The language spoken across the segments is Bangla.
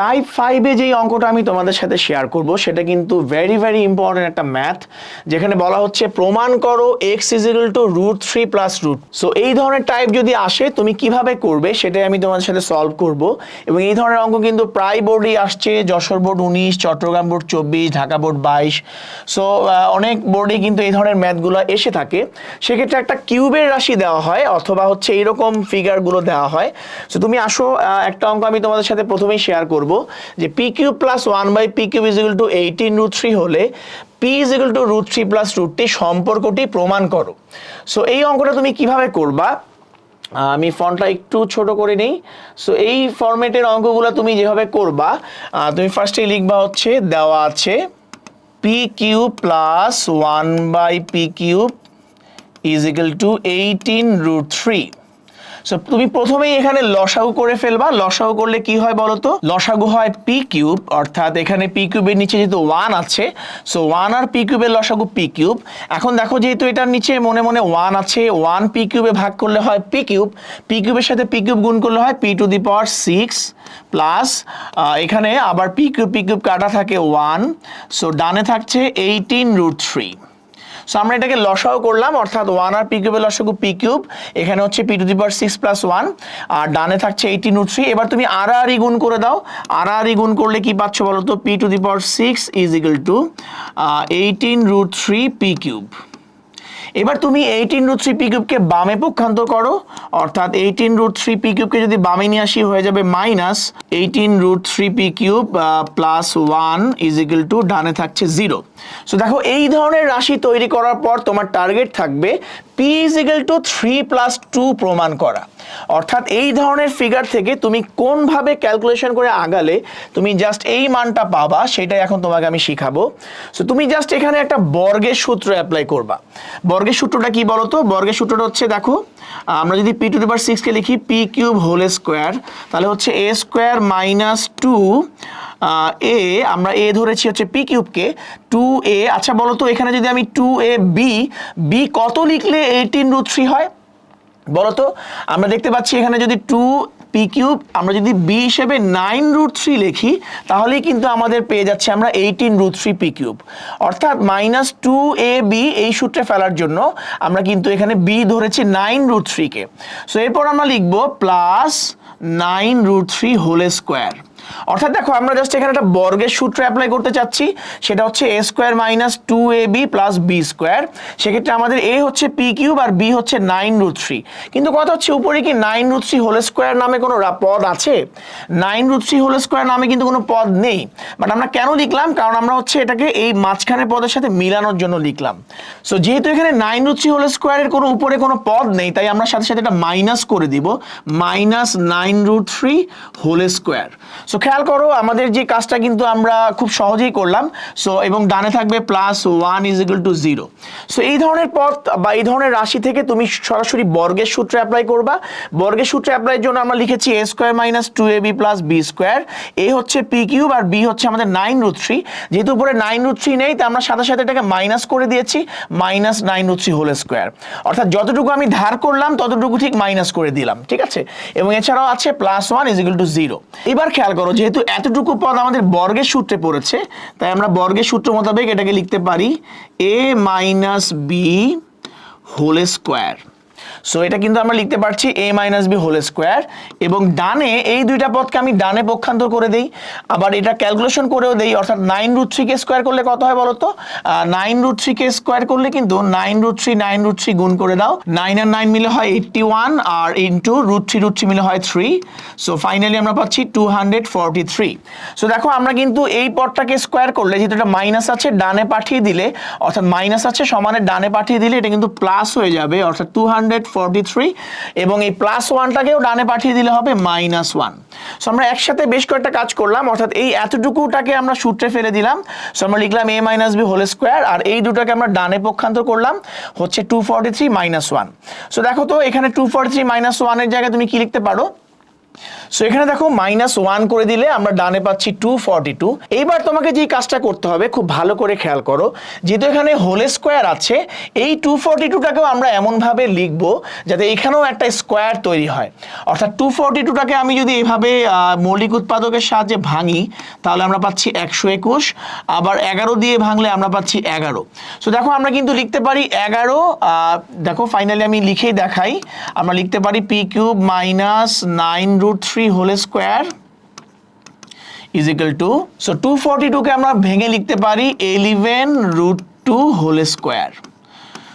টাইপ ফাইভে যেই অঙ্কটা আমি তোমাদের সাথে শেয়ার করব, সেটা কিন্তু ভেরি ভেরি ইম্পর্টেন্ট একটা ম্যাথ যেখানে বলা হচ্ছে, প্রমাণ করো x is equal to root three plus root so এই ধরনের টাইপ যদি আসে, তুমি কীভাবে করবে, সেটাই আমি তোমাদের সাথে সলভ করব। এবং এই ধরনের অঙ্ক কিন্তু প্রায় বোর্ডই আসছে, যশোর বোর্ড উনিশ, চট্টগ্রাম বোর্ড চব্বিশ, ঢাকা বোর্ড বাইশ। সো অনেক বোর্ডে কিন্তু এই ধরনের ম্যাথগুলো এসে থাকে। সেক্ষেত্রে একটা কিউবের রাশি দেওয়া হয়, অথবা হচ্ছে এইরকম ফিগারগুলো দেওয়া হয়। সো তুমি আসো একটা অঙ্ক আমি তোমাদের সাথে প্রথমেই শেয়ার করব। যে p cube plus one by p cube is equal to eighteen root three হলে p is equal to root three plus root রুটটি সম্পর্কটি প্রমাণ করো। সো এই অঙ্কটা তুমি কীভাবে করবা? আমি ফন্টটা একটু ছোট করে নেই। সো এই ফরম্যাটের অঙ্কগুলো তুমি যেভাবে করবা তুমি ফার্স্টে লিখবা হচ্ছে, দেওয়া আছে p cube plus one by p cube is equal to eighteen root three so তুমি প্রথমেই এখানে লসাগু করে ফেলবা। লসাগু করলে কি হয় বলো তো লসাগু হয় পি কিউব অর্থাৎ এখানে পি কিউবের নিচে যেহেতু ওয়ান আছে সো ওয়ান আর পি কিউবের লসাগু পি কিউব এখন দেখো যেহেতু এটার নিচে মনে মনে ওয়ান আছে ওয়ান পি কিউবে ভাগ করলে হয় পি কিউব পি কিউবের সাথে পি কিউব গুণ করলে হয় p to the power six plus এখানে আবার পি কিউব পি কিউব কাটা থাকে ওয়ান সো ডানে থাকছে এইটিন রুট থ্রি সো আমরা এটাকে লসাও করলাম, অর্থাৎ ওয়ান আর পি কিউবের লসাগু পি কিউব এখানে হচ্ছে p to the power six plus one আর ডানে থাকছে এইটিন রুট থ্রি এবার তুমি আর আর গুণ করে দাও। আর আর গুণ করলে কি পাচ্ছ বলো তো p to the power six is equal to eighteen root three p cube এবার তুমি এইটিন রুট থ্রি পি কিউবকে বামে পক্ষান্তর করো, অর্থাৎ এইটিন রুট থ্রি পি কিউবকে যদি বামে নিয়ে আসি হয়ে যাবে minus eighteen root three p cube plus one is equal to ডানে থাকছে জিরো সো দেখো, এই ধরনের রাশি তৈরি করার পর তোমার টার্গেট থাকবে p is equal to three plus two প্রমাণ করা। অর্থাৎ এই ধরনের ফিগার থেকে তুমি কোনভাবে ক্যালকুলেশন করে আগালে তুমি জাস্ট এই মানটা পাবা, সেটাই এখন তোমাকে আমি শিখাবো। সো তুমি জাস্ট এখানে একটা বর্গের সূত্র অ্যাপ্লাই করবা। বর্গের সূত্রটা কি বলো তো বর্গের সূত্রটা হচ্ছে, দেখো আমরা যদি পি টু দি পাওয়ার সিক্সকে লিখি পি কিউব হোল স্কোয়ার তাহলে হচ্ছে a square minus two a আমরা এ ধরেছি হচ্ছে পি কিউবকে টু এ আচ্ছা বলো তো এখানে যদি আমি টু এ বি বি কত লিখলে এইটিন রুট থ্রি হয়? বলতো আমরা দেখতে পাচ্ছি এখানে যদি টু পি কিউব আমরা যদি বি হিসেবে নাইন রুট থ্রি লিখি, তাহলেই কিন্তু আমাদের পেয়ে যাচ্ছে আমরা eighteen root three p cube অর্থাৎ মাইনাস টু এ বি এই সূত্রে ফেলার জন্য আমরা কিন্তু এখানে বি ধরেছি নাইন রুট থ্রিকে সো এরপর আমরা লিখব plus nine root three whole square অর্থাৎ দেখো, আমরা জাস্ট এখানে একটা বর্গের সূত্র অ্যাপ্লাই করতে চাচ্ছি। সেটা হচ্ছে a square minus two a b plus b square সেক্ষেত্রে আমাদের এ হচ্ছে পি কিউব আর বি হচ্ছে নাইন রুট থ্রি কিন্তু কথা হচ্ছে, উপরে কি nine root three whole square নামে কোনো পদ আছে? Nine root three whole square নামে কিন্তু কোনো পদ নেই। বাট আমরা কেন লিখলাম? কারণ আমরা হচ্ছে এটাকে এই মাঝখানের পদের সাথে মিলানোর জন্য লিখলাম। সো যেহেতু এখানে নাইন রুট থ্রি হোল স্কোয়ারের কোনো উপরে কোনো পদ নেই, তাই আমরা সাথে সাথে এটা মাইনাস করে দিব। Minus nine root three whole square so খেয়াল করো, আমাদের যে কাজটা কিন্তু আমরা খুব সহজেই করলাম। সো এবং ডানে থাকবে plus one is equal to zero so এই ধরনের পদ বা এই ধরনের রাশি থেকে তুমি সরাসরি বর্গের সূত্র অ্যাপ্লাই করবা। বর্গের সূত্র অ্যাপ্লাইয়ের জন্য আমরা লিখেছি a square minus two a b plus b square a হচ্ছে পি কিউব আর বি হচ্ছে আমাদের নাইন রুট থ্রি যেহেতু উপরে নাইন রুট থ্রি নেই, তাই আমরা সাথে সাথে এটাকে মাইনাস করে দিয়েছি। Minus nine root three whole square অর্থাৎ যতটুকু আমি ধার করলাম, ততটুকু ঠিক মাইনাস করে দিলাম। ঠিক আছে? এবং এছাড়াও আছে plus one is equal to zero এবার খেয়াল করো যেহেতু এতটুকু পদ আমাদের বর্গের সূত্রে পড়েছে, তাই আমরা বর্গের সূত্র মোতাবেক এটাকে লিখতে পারি a minus b whole square so এটা কিন্তু আমরা লিখতে পারছি a minus b whole square এবং ডানে এই দুইটা পদকে আমি ডানে পক্ষান্তর করে দেই। আবার এটা ক্যালকুলেশন করেও দেই, অর্থাৎ নাইন রুট থ্রিকে স্কোয়ার করলে কত হয় বলো তো নাইন রুট থ্রিকে স্কোয়ার করলে কিন্তু nine root three nine root three গুণ করে দাও। নাইন আর নাইন মিলে হয় এইটটি ওয়ান আর into root three root three মিলে হয় থ্রি সো ফাইনালি আমরা পাচ্ছি two hundred forty three so দেখো আমরা কিন্তু এই পদটাকে স্কোয়ার করলে, যেহেতু এটা মাইনাস আছে, ডানে পাঠিয়ে দিলে, অর্থাৎ মাইনাস আছে সমানে ডানে পাঠিয়ে দিলে এটা কিন্তু প্লাস হয়ে যাবে, অর্থাৎ টু হান্ড্রেড এবং এই প্লাস ওয়ানটাকেও ডানে পাঠিয়ে দিলে হবে মাইনাস ওয়ান সো আমরা একসাথে বেশ কয়েকটা কাজ করলাম, অর্থাৎ এই এতটুকুটাকে আমরা সূত্রে ফেলে দিলাম। সো আমরা লিখলাম a minus b whole square আর এই দুটাকে আমরা ডানে পক্ষান্তর করলাম, হচ্ছে two forty three minus one so দেখো তো, এখানে টু ফর্টি থ্রি মাইনাস ওয়ানের জায়গায় তুমি কি লিখতে পারো? সো এখানে দেখো মাইনাস ওয়ান করে দিলে আমরা ডানে পাচ্ছি টু ফর্টি টু এইবার তোমাকে যেই কাজটা করতে হবে, খুব ভালো করে খেয়াল করো, যেহেতু এখানে হোল স্কোয়ার আছে, এই টু ফর্টি টুটাকেও আমরা এমনভাবে লিখব যাতে এখানেও একটা স্কোয়ার তৈরি হয়। অর্থাৎ টু ফর্টি টুটাকে আমি যদি এভাবে মৌলিক উৎপাদকের সাহায্যে ভাঙি, তাহলে আমরা পাচ্ছি একশো একুশ, আবার এগারো দিয়ে ভাঙলে আমরা পাচ্ছি এগারো। সো দেখো আমরা কিন্তু লিখতে পারি এগারো দেখো ফাইনালি আমি লিখেই দেখাই, আমরা লিখতে পারি p cube minus nine root three whole square is equal to so two forty টুকে আমরা ভেঙে লিখতে পারি eleven root two whole square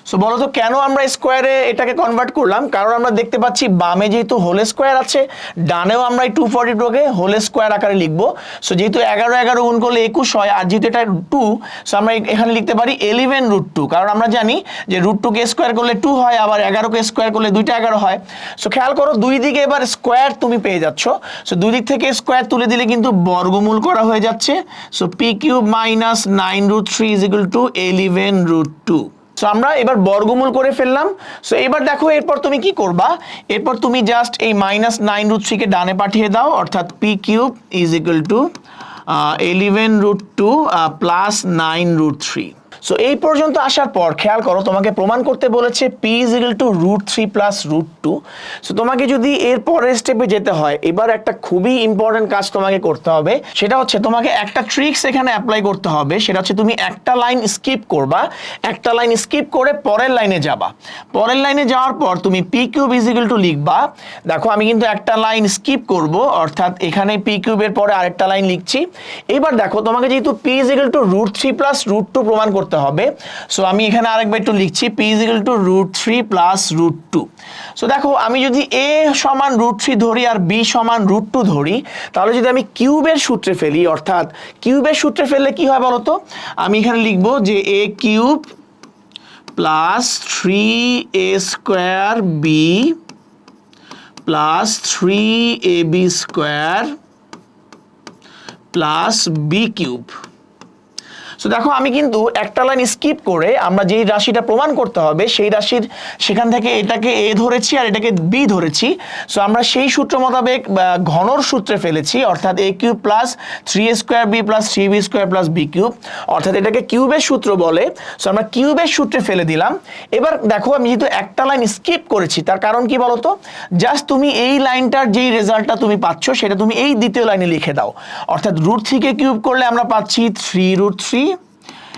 so বলো তো কেন আমরা স্কোয়ারে এটাকে কনভার্ট করলাম? কারণ আমরা দেখতে পাচ্ছি বামে যেহেতু হোল স্কোয়ার আছে, ডানেও আমরা এই টু ফর্টি টুকে হোল স্কোয়ার আকারে লিখব। সো যেহেতু এগারো এগারো গুণ করলে একুশ হয়, আর যেহেতু এটা টু সো আমরা এখানে লিখতে পারি এলিভেন রুট টু কারণ আমরা জানি যে রুট টুকে স্কোয়ার করলে টু হয়, আবার এগারোকে স্কোয়ার করলে দুইটা এগারো হয়। সো খেয়াল করো, দুই দিকে এবার স্কোয়ার তুমি পেয়ে যাচ্ছ। সো দুই দিক থেকে স্কোয়ার তুলে দিলে কিন্তু বর্গমূল করা হয়ে যাচ্ছে। So p cube minus nine root three is equal to eleven root two so আমরা এবার বর্গমূল করে ফেললাম। সো এবার দেখো এরপর তুমি কি করবা? এরপর তুমি জাস্ট এই মাইনাস নাইন রুট থ্রিকে ডানে পাঠিয়ে দাও, অর্থাৎ p cube is equal to eleven root two plus nine root three so এই পর্যন্ত আসার পর, খেয়াল করো, তোমাকে প্রমাণ করতে বলেছে p is equal to root three plus root two so তোমাকে যদি এর পরের স্টেপে যেতে হয়, এবার একটা খুবই ইম্পর্টেন্ট কাজ তোমাকে করতে হবে। সেটা হচ্ছে, তোমাকে একটা ট্রিক্স এখানে অ্যাপ্লাই করতে হবে। সেটা হচ্ছে, তুমি একটা লাইন স্কিপ করবা। একটা লাইন স্কিপ করে পরের লাইনে যাবা। পরের লাইনে যাওয়ার পর, তুমি p cube is equal to লিখবা। দেখো, আমি কিন্তু একটা লাইন স্কিপ করব, অর্থাৎ এখানে পি কিউবের পরে আরেকটা লাইন লিখছি। এবার দেখো, তোমাকে যেহেতু p is equal to root three plus root two প্রমাণ করতে হবে। সো আমি এখানে আরেকবার একটু লিখছি p is equal to root three plus root two so দেখো, আমি যদি এ সমান রুট থ্রি ধরি আর বি সমান রুট টু ধরি, তাহলে যদি আমি কিউবের সূত্রে ফেলি, অর্থাৎ কিউবের সূত্রে ফেললে কি হয় বলো তো আমি এখানে লিখব যে a cube plus three a square b plus three a b square plus b cube so দেখো, আমি কিন্তু একটা লাইন স্কিপ করে আমরা যেই রাশিটা প্রমাণ করতে হবে, সেই রাশির সেখান থেকে এটাকে এ ধরেছি আর এটাকে বি ধরেছি। সো আমরা সেই সূত্র মোতাবেক ঘনর সূত্রে ফেলেছি, অর্থাৎ a cube plus three square b plus three b square plus b cube অর্থাৎ এটাকে কিউবের সূত্র বলে। সো আমরা কিউবের সূত্রে ফেলে দিলাম। এবার দেখো, আমি যেহেতু একটা লাইন স্কিপ করেছি, তার কারণ কি বলতো? জাস্ট তুমি এই লাইনটার যেই রেজাল্টটা তুমি পাচ্ছ, সেটা তুমি এই দ্বিতীয় লাইনে লিখে দাও। অর্থাৎ রুট থ্রিকে কিউব করলে আমরা পাচ্ছি থ্রি রুট থ্রি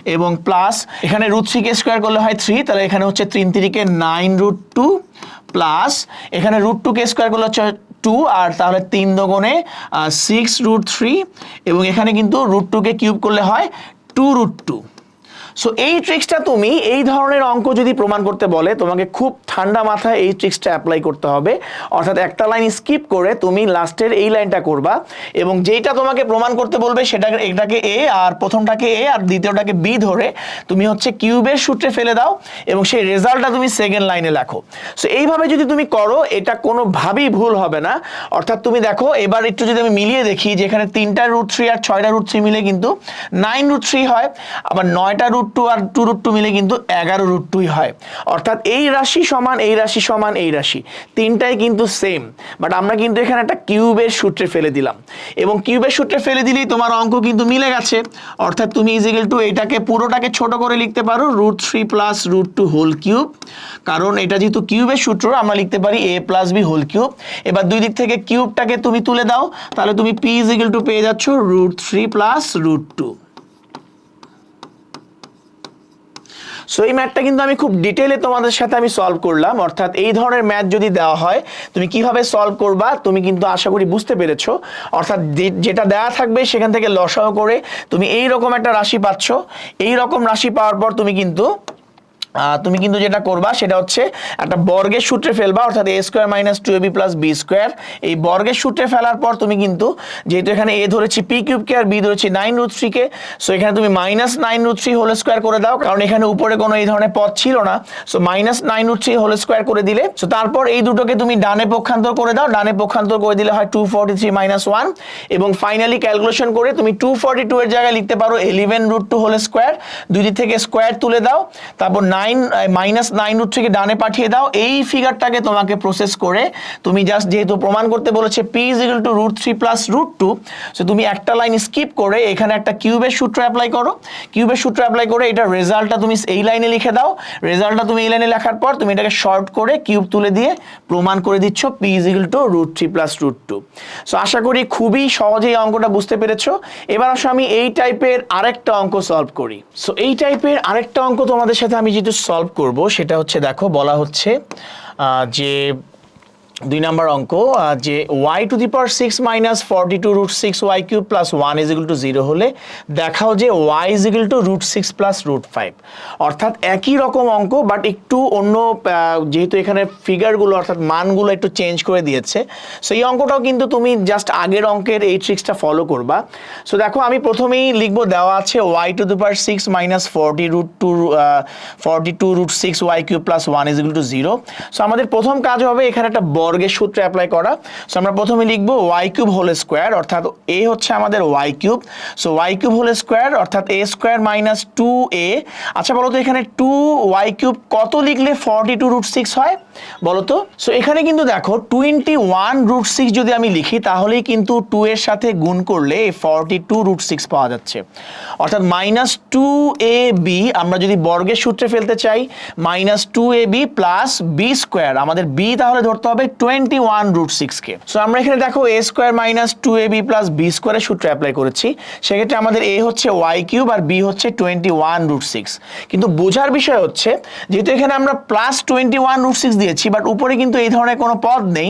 এবং প্লাস এখানে রুট থ্রিকে স্কোয়ার করলে হয় থ্রি তাহলে এখানে হচ্ছে তিন তিরিকে নাইন রুট টু প্লাস এখানে রুট টুকে স্কোয়ার করলে হচ্ছে টু আর তাহলে তিন দোগুণে সিক্স রুট থ্রি এবং এখানে কিন্তু রুট টুকে কিউব করলে হয় টু রুট টু সো এই ট্রিক্সটা তুমি এই ধরনের অঙ্ক যদি প্রমাণ করতে বলে, তোমাকে খুব ঠান্ডা মাথায় এই ট্রিক্সটা অ্যাপ্লাই করতে হবে। অর্থাৎ একটা লাইন স্কিপ করে তুমি লাস্টের এই লাইনটা করবা এবং যেইটা তোমাকে প্রমাণ করতে বলবে সেটা এটাকে এ আর প্রথমটাকে এ আর দ্বিতীয়টাকে বি ধরে তুমি হচ্ছে কিউবের সূত্রে ফেলে দাও এবং সেই রেজাল্টটা তুমি সেকেন্ড লাইনে লেখো। সো এইভাবে যদি তুমি করো, এটা কোনোভাবেই ভুল হবে না। অর্থাৎ তুমি দেখো, এবার একটু যদি আমি মিলিয়ে দেখি যেখানে তিনটা রুট থ্রি আর ছয়টা রুট থ্রি মিলে কিন্তু নাইন রুট থ্রি হয়, আবার নয়টা রুট টু আর টু রুট টু মিলে কিন্তু এগারো রুট টুই হয়। অর্থাৎ এই রাশি সমান, এই রাশি সমান, এই রাশি। তিনটাই কিন্তু সেম বাট আমরা কিন্তু এখানে একটা কিউবের সূত্রে ফেলে দিলাম। এবং কিউবের সূত্রে ফেলে দিলেই তোমার অঙ্ক কিন্তু মিলে গেছে। অর্থাৎ তুমি ইজিক্যাল টু এটাকে, পুরোটাকে ছোট করে লিখতে পারো root three plus root two whole cube কারণ এটা যেহেতু কিউবের সূত্র, আমরা লিখতে পারি a plus b whole cube এবার দুই দিক থেকে কিউবটাকে তুমি তুলে দাও। তাহলে তুমি পি ইজিক্যাল টু পেয়ে যাচ্ছ root three plus root two so এই ম্যাথটা কিন্তু আমি খুব ডিটেলে তোমাদের সাথে আমি সলভ করলাম। অর্থাৎ এই ধরনের ম্যাথ যদি দেওয়া হয়, তুমি কীভাবে সলভ করবা, তুমি কিন্তু আশা করি বুঝতে পেরেছ। অর্থাৎ যেটা দেওয়া থাকবে সেখান থেকে লসাও করে তুমি এই রকম একটা রাশি পাচ্ছ। এই রকম রাশি পাওয়ার পর তুমি কিন্তু তুমি কিন্তু যেটা করবা, সেটা হচ্ছে একটা বর্গের সূত্রে ফেলবা, অর্থাৎ a square minus two b plus b square এই বর্গের সূত্রে ফেলার পর তুমি কিন্তু, যেহেতু এখানে এ ধরেছি পি কিউবকে আর বি ধরেছি নাইন রুট থ্রিকে সো এখানে তুমি minus nine root three whole square করে দাও, কারণ এখানে উপরে কোনো এই ধরনের পদ ছিল না। So minus nine root three whole square করে দিলে সো তারপর এই দুটোকে তুমি ডানে পক্ষান্তর করে দাও, ডানে পক্ষান্তর করে দিলে হয় two forty three minus one এবং ফাইনালি ক্যালকুলেশন করে তুমি টু ফর্টি টু এর জায়গায় লিখতে পারো eleven root two whole square দুই দিক থেকে স্কোয়ার তুলে দাও, তারপর nine nine minus nine root থেকে ডানে পাঠিয়ে দাও। এই ফিগারটাকে তোমাকে প্রসেস করে তুমি জাস্ট যেহেতু প্রমাণ করতে বলেছে p is equal to root three plus root two so তুমি একটা লাইন স্কিপ করে এখানে একটা কিউবের সূত্র অ্যাপ্লাই করো। কিউবের সূত্র অ্যাপ্লাই করে এটা রেজাল্টটা তুমি এই লাইনে লিখে দাও। রেজাল্টটা তুমি এই লাইনে লেখার পর তুমি এটাকে শর্ট করে কিউব তুলে দিয়ে প্রমাণ করে দিচ্ছ p is equal to root three plus root two so আশা করি খুবই সহজেই অঙ্কটা বুঝতে পেরেছ। এবার আসো আমি এই টাইপের আরেকটা অঙ্ক সলভ করি। সো এই টাইপের আরেকটা অঙ্ক তোমাদের সাথে আমি যেহেতু সলভ করব সেটা হচ্ছে দেখো বলা হচ্ছে যে দুই নাম্বার অঙ্ক যে y to the power six minus forty two root six y cube plus one is to zero হলে দেখাও যে y is to root six plus root five অর্থাৎ একই রকম অঙ্ক বাট একটু অন্য যেহেতু এখানে ফিগারগুলো অর্থাৎ মানগুলো একটু চেঞ্জ করে দিয়েছে। সো এই অঙ্কটাও কিন্তু তুমি জাস্ট আগের অঙ্কের এই ট্রিক্সটা ফলো করবা। সো দেখো আমি প্রথমেই লিখব, দেওয়া আছে y to the power six minus forty root two forty two root six y cube plus one is to zero so আমাদের প্রথম কাজ হবে এখানে একটা বর্গের সূত্রে অ্যাপ্লাই করা। সো আমরা প্রথমে লিখব ওয়াই কিউব হোল স্কোয়ার অর্থাৎ এ হচ্ছে আমাদের y cube so y cube whole square অর্থাৎ a square minus two a আচ্ছা বলো তো এখানে টু ওয়াই কিউব কত লিখলে ফর্টি টু রুট সিক্স হয়? বলো তো। সো এখানে কিন্তু দেখো টোয়েন্টি ওয়ান রুট সিক্স যদি আমি লিখি, তাহলেই কিন্তু টু এর সাথে গুণ করলে ফর্টি টু রুট সিক্স পাওয়া যাচ্ছে। অর্থাৎ মাইনাস টু এ বি আমরা যদি বর্গের সূত্রে ফেলতে চাই minus two a b plus b square আমাদের বি তাহলে ধরতে হবে টোয়েন্টি ওয়ান রুট সিক্সকে সো আমরা এখানে দেখো a square minus two a b plus b স্কোয়ারের সূত্র অ্যাপ্লাই করেছি। সেক্ষেত্রে আমাদের এ হচ্ছে ওয়াই কিউব আর বি হচ্ছে টোয়েন্টি ওয়ান রুট সিক্স কিন্তু বোঝার বিষয় হচ্ছে, যেহেতু এখানে আমরা plus twenty one root six দিয়েছি বাট উপরে কিন্তু এই ধরনের কোনো পদ নেই।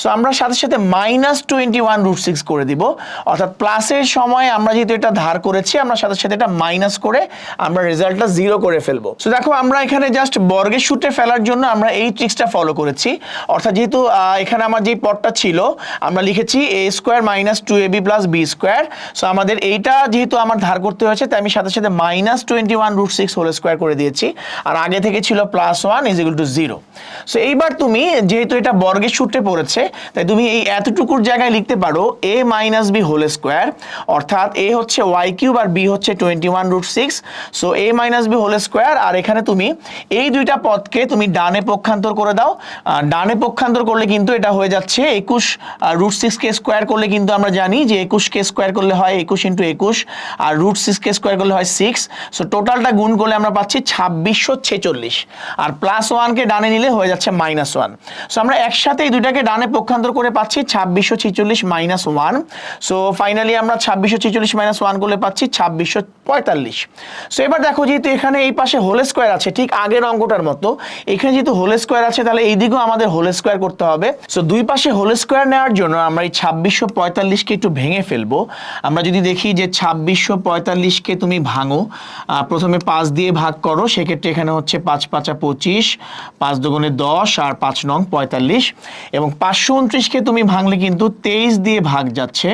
সো আমরা সাথে সাথে minus twenty one root six করে দিব। অর্থাৎ প্লাসের সময় আমরা যেহেতু এটা ধার করেছি, আমরা সাথে সাথে এটা মাইনাস করে আমরা রেজাল্টটা জিরো করে ফেলব। সো দেখো আমরা এখানে জাস্ট বর্গের সূত্রে ফেলার জন্য আমরা এই ট্রিক্সটা ফলো করেছি। অর্থাৎ যেহেতু এখানে আমার যে পদটা ছিল, আমরা লিখেছি a square minus two a b plus b square so আমাদের এইটা যেহেতু আমার ধার করতে হয়েছে, তাই আমি সাথে সাথে minus twenty one root six whole square করে দিয়েছি। আর আগে থেকে ছিল plus one is equal to zero so এইবার তুমি, যেহেতু এটা বর্গের সূত্রে পড়েছে, তাই তুমি এই এতটুকুর জায়গায় লিখতে পারো a minus b whole square অর্থাৎ এ হচ্ছে ওয়াই কিউব আর বি হচ্ছে twenty one root six so a minus b whole square আর এখানে তুমি এই দুইটা পদকে তুমি ডানে পক্ষান্তর করে দাও। ডানে পক্ষান্তর করলে কিন্তু এটা হয়ে যাচ্ছে একুশ রুট সিক্স কে স্কোয়ার করলে কিন্তু আমরা জানি যে একুশ কে স্কোয়ার করলে হয় একুশ ইন্টু একুশ, আর রুট সিক্স কে স্কোয়ার করলে হয় সিক্স সো টোটালটা গুণ করলে আমরা পাচ্ছি ছাব্বিশশো ছেচল্লিশ, আর প্লাস ওয়ানকে ডানে নিলে হয়ে যাচ্ছে মাইনাস ওয়ান সো আমরা একসাথে এই দুইটাকে ডানে পক্ষান্তর করে পাচ্ছি ছাব্বিশশো ছেচল্লিশ মাইনাস ওয়ান সো ফাইনালি আমরা ছাব্বিশশো ছেচল্লিশ মাইনাস ওয়ান করলে পাচ্ছি ছাব্বিশশো পঁয়তাল্লিশ সো এবার দেখো যেহেতু এখানে এই পাশে হোল স্কোয়ার আছে, ঠিক আগের অঙ্কটার মতো, এখানে যেহেতু হোল স্কোয়ার আছে, তাহলে এই দিকেও আমাদের হোল স্কোয়ার করতে হবে। সো দুই পাশে হোল স্কোয়ার নেওয়ার জন্য আমরা এই ছাব্বিশশো পঁয়তাল্লিশকে একটু ভেঙে ফেলব। আমরা যদি দেখি যে ছাব্বিশশো পঁয়তাল্লিশকে তুমি ভাঙো প্রথমে পাঁচ দিয়ে ভাগ করো, সেক্ষেত্রে এখানে হচ্ছে পাঁচ পাঁচা পঁচিশ, পাঁচ দুগুণে দশ আর পাঁচ নং পঁয়তাল্লিশ। এবং পাঁচশো উনত্রিশকে তুমি ভাঙলে কিন্তু তেইশ দিয়ে ভাগ যাচ্ছে।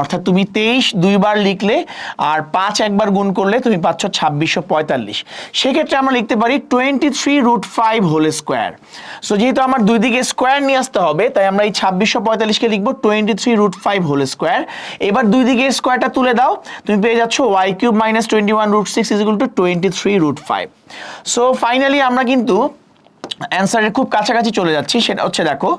অর্থাৎ তুমি তেইশ দুইবার লিখলে আর পাঁচ একবার গুণ করলে তুমি পাচ্ছ ছাব্বিশশো পঁয়তাল্লিশ। সেক্ষেত্রে আমরা লিখতে পারি twenty three root five whole square so যেহেতু আমার দুই দিকে স্কোয়ার নিয়ে আসতে হবে, তাই আমরা এই ছাব্বিশশো পঁয়তাল্লিশকে লিখব twenty three root five whole square এবার দুই দিকে স্কোয়ারটা তুলে দাও, তুমি পেয়ে যাচ্ছ y cube minus twenty one root six is equal to twenty three root five so finally আমরা কিন্তু অ্যান্সারের খুব কাছাকাছি চলে যাচ্ছি, সেটা হচ্ছে দেখো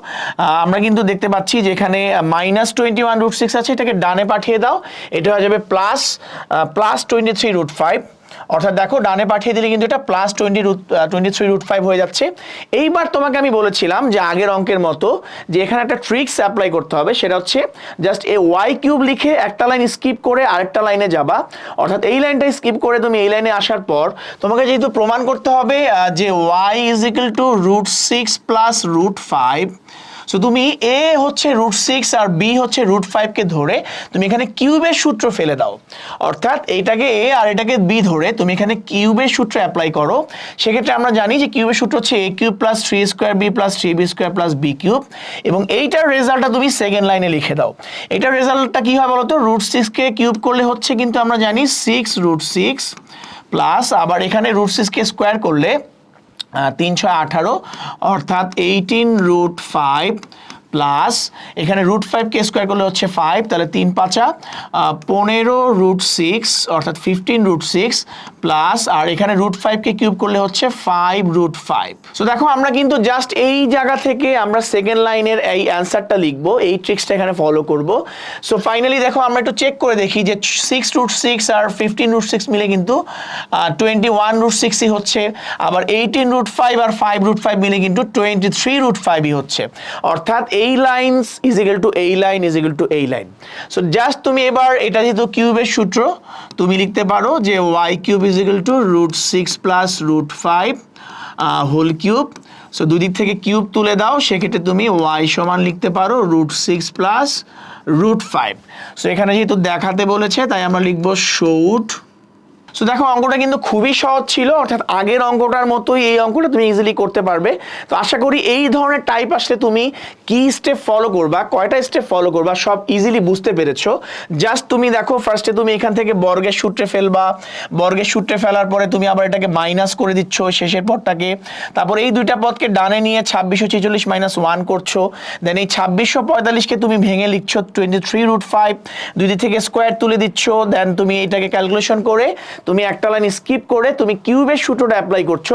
আমরা কিন্তু দেখতে পাচ্ছি যে এখানে minus twenty one root six আছে, এটাকে ডানে পাঠিয়ে দাও, এটা হয়ে যাবে plus plus twenty three root five অর্থাৎ দেখো, ডানে পাঠিয়ে দিলে কিন্তু এটা plus twenty root twenty three root five হয়ে যাচ্ছে। এইবার তোমাকে আমি বলেছিলাম যে আগের অঙ্কের মতো যে এখানে একটা ট্রিক্স অ্যাপ্লাই করতে হবে, সেটা হচ্ছে জাস্ট এ ওয়াই কিউব লিখে একটা লাইন স্কিপ করে আরেকটা লাইনে যাবা। অর্থাৎ এই লাইনটা স্কিপ করে তুমি এই লাইনে আসার পর তোমাকে যেহেতু প্রমাণ করতে হবে যে y is equal to root six plus root five so তুমি এ হচ্ছে রুট সিক্স আর বি হচ্ছে রুট ফাইভকে ধরে তুমি এখানে কিউবের সূত্র ফেলে দাও। অর্থাৎ এইটাকে এ আর এটাকে বি ধরে তুমি এখানে কিউবের সূত্র অ্যাপ্লাই করো। সেক্ষেত্রে আমরা জানি যে কিউবের সূত্র হচ্ছে a cube plus three square b plus three b square plus b cube এবং এইটার রেজাল্টটা তুমি সেকেন্ড লাইনে লিখে দাও। এটার রেজাল্টটা কী হয় বলো তো? রুট সিক্সকে কিউব করলে হচ্ছে কিন্তু আমরা জানি সিক্স রুট সিক্স প্লাস আবার এখানে রুট সিক্সকে স্কোয়ার করলে তিন ছয় আঠারো অর্থাৎ এইটিন রুট ফাইভ প্লাস এখানে রুট ফাইভ কে স্কোয়ার করলে হচ্ছে ফাইভ তাহলে তিন পাঁচা পনেরো রুট সিক্স অর্থাৎ ফিফটিন রুট সিক্স প্লাস আর এখানে রুট ফাইভকে কিউব করলে হচ্ছে ফাইভ রুট ফাইভ সো দেখো, আমরা কিন্তু জাস্ট এই জায়গা থেকে আমরা সেকেন্ড লাইনের এই অ্যান্সারটা লিখব, এই ট্রিক্সটা এখানে ফলো করব। সো ফাইনালি দেখো, আমরা একটু চেক করে দেখি যে সিক্স রুট সিক্স আর ফিফটিন রুট সিক্স মিলে কিন্তু টোয়েন্টি ওয়ান রুট সিক্সই হচ্ছে, আবার এইটিন রুট ফাইভ আর ফাইভ রুট ফাইভ মিলে কিন্তু টোয়েন্টি থ্রি রুট ফাইভই হচ্ছে। অর্থাৎ এই লাইনস ইজ ইকুয়াল টু এই লাইন ইজ ইকুয়াল টু এই লাইন সো জাস্ট তুমি এবার এটা যেহেতু কিউবের সূত্র, তুমি লিখতে পারো যে y cube is equal to root six plus root five whole cube so দুদিক থেকে কিউব তুলে দাও, সেক্ষেত্রে তুমি ওয়াই সমান লিখতে পারো root six plus root five so এখানে যেহেতু দেখাতে বলেছে, তাই আমরা লিখব শৌট সো দেখো, অঙ্কটা কিন্তু খুবই সহজ ছিল, অর্থাৎ আগের অঙ্কটার মতোই এই অঙ্কটা তুমি ইজিলি করতে পারবে। তো আশা করি এই ধরনের টাইপ আসলে তুমি কি স্টেপ ফলো করবা, কয়টা স্টেপ ফলো করবা, সব ইজিলি বুঝতে পেরেছ। জাস্ট তুমি দেখো ফার্স্টে তুমি এখান থেকে বর্গের সূত্রে ফেলবা, বর্গের সূত্রে ফেলার পরে তুমি আবার এটাকে মাইনাস করে দিচ্ছ শেষের পদটাকে। তারপর এই দুইটা পদকে ডানে নিয়ে ছাব্বিশশো ছেচল্লিশ মাইনাস ওয়ান করছ। দেন এই ছাব্বিশশো পঁয়তাল্লিশকে তুমি ভেঙে লিখছো টোয়েন্টি থ্রি রুট ফাইভ দুই দিক থেকে স্কোয়ার তুলে দিচ্ছ। দেন তুমি এটাকে ক্যালকুলেশন করে তুমি একটা লাইন স্কিপ করে তুমি কিউবের সূত্রটা অ্যাপ্লাই করছ,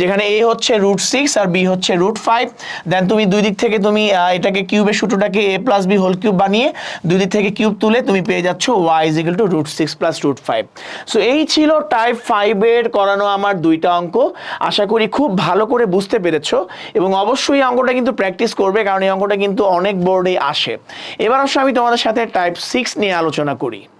যেখানে এ হচ্ছে রুট সিক্স আর বি হচ্ছে রুট ফাইভ দেন তুমি দুই দিক থেকে তুমি এটাকে কিউবের সূত্রটাকে a plus b whole cube বানিয়ে দুই দিক থেকে কিউব তুলে তুমি পেয়ে যাচ্ছ y is equal to root six plus root five so এই ছিল টাইপ ফাইভের করানো আমার দুইটা অঙ্ক। আশা করি খুব ভালো করে বুঝতে পেরেছ এবং অবশ্যই এই অঙ্কটা কিন্তু প্র্যাকটিস করবে, কারণ এই অঙ্কটা কিন্তু অনেক বোর্ডে আসে। এবার অবশ্য আমি তোমাদের সাথে টাইপ সিক্স নিয়ে আলোচনা করি।